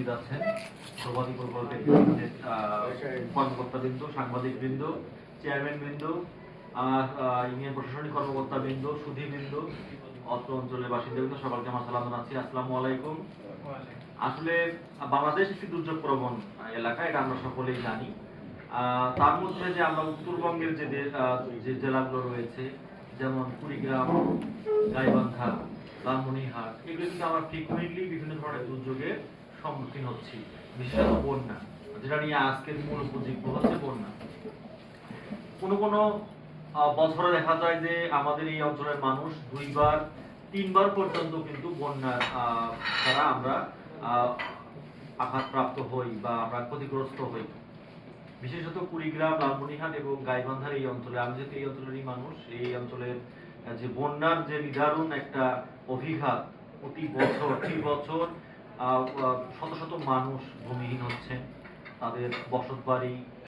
উপস্থিত আছেন। প্রবাদী প্রকল্পের কর্মকর্তা বৃন্দ সাংবাদিক বৃন্দ চেয়ারম্যান বৃন্দ ইউনিয়ন প্রশাসনিক কর্মকর্তা বৃন্দ সুধী বৃন্দ অত্র অঞ্চলের বাসিন্দা বৃন্দ সবাইকে আমার সালাম জানাচ্ছি। আসসালামু আলাইকুম। আসলে বাংলাদেশ একটি দুর্যোগ প্রবণ এলাকা এটা আমরা সকলেই জানি। আহ, তার মধ্যে যে আমরা উত্তরবঙ্গের যে যে জেলাগুলো রয়েছে যেমন কুড়িগ্রাম গাইবান্ধা লালমনিরহাট এগুলো কিন্তু আমরা ফ্রিকুয়েন্টলি বিভিন্ন ধরনের দুর্যোগের সম্মুখীন হচ্ছি। বিশেষত বন্যা। যেটা নিয়ে আজকের মূল উপজীব্য হচ্ছে বন্যা। কোনো কোনো বছরে দেখা যায় যে আমাদের এই অঞ্চলের মানুষ দুইবার, তিনবার পর্যন্ত কিন্তু বন্যার দ্বারা আমরা আঘাতপ্রাপ্ত হই বা আমরা ক্ষতিগ্রস্ত হই। বিশেষত কুড়িগ্রাম, লালমনিরহাট এবং গাইবান্ধার এই অঞ্চলে। আমি যেহেতু এই অঞ্চলেরই মানুষ, এই অঞ্চলের যে বন্যার যে নিদারুণ একটা অভিঘাত প্রতি বছর প্রতি বছর শত শত মানুষ ভূমিহীন হচ্ছে। তাদের বসত বাড়ি